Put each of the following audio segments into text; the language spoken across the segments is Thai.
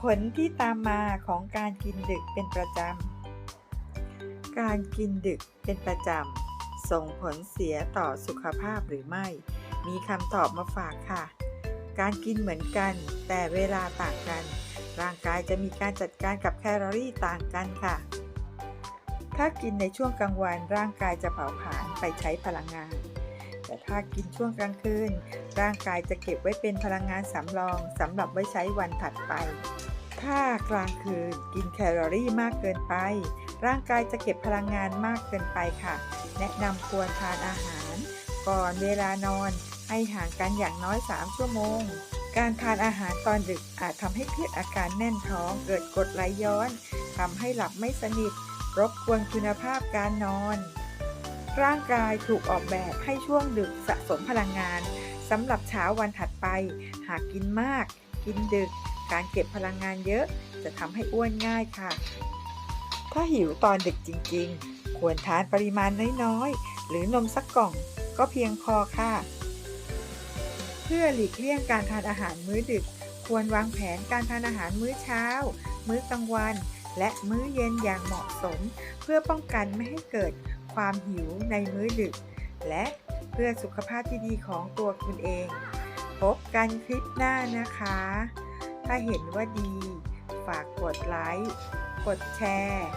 ผลที่ตามมาของการกินดึกเป็นประจำ การกินดึกเป็นประจำ ส่งผลเสียต่อสุขภาพหรือไม่ มีคำตอบมาฝากค่ะ การกินเหมือนกัน แต่เวลาต่างกัน ร่างกายจะมีการจัดการกับแคลอรี่ต่างกันค่ะ ถ้ากินในช่วงกลางวันร่างกายจะเผาผลาญไปใช้พลังงาน แต่ถ้ากินช่วงกลางคืน ร่างกายจะเก็บไว้เป็นพลังงานสำรองสำหรับไว้ใช้วันถัดไป ถ้ากลางคืนกินแคลอรี่มากเกินไป ร่างกายจะเก็บพลังงานมากเกินไปค่ะ แนะนำควรทานอาหาร ก่อนเวลานอนให้ห่างกันอย่างน้อย 3 ชั่วโมง การทานอาหารตอนดึกอาจทำให้เกิดอาการแน่นท้อง เกิดกรดไหลย้อนทำให้หลับไม่สนิท รบกวนคุณภาพการนอน ร่างกายถูกออกแบบให้ช่วงดึกสะสมพลังงานสำหรับเช้าวันถัดไป หากกินมาก กินดึก การเก็บพลังงานเยอะ จะทำให้อ้วนง่ายค่ะ ถ้าหิวตอนดึกจริงๆ ควรทานปริมาณน้อยๆ หรือนมสักกล่องก็เพียงพอค่ะ เพื่อหลีกเลี่ยงการทานอาหารมื้อดึก ควรวางแผนการทานอาหารมื้อเช้า มื้อกลางวัน และมื้อเย็นอย่างเหมาะสม เพื่อป้องกันไม่ให้เกิด ความหิวในมื้อดึก และเพื่อสุขภาพที่ดีของตัวคุณเอง พบกันคลิปหน้านะคะ ถ้าเห็นว่าดี ฝากกดไลค์ กดแชร์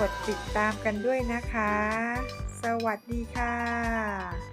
กดติดตามกันด้วยนะคะ สวัสดีค่ะ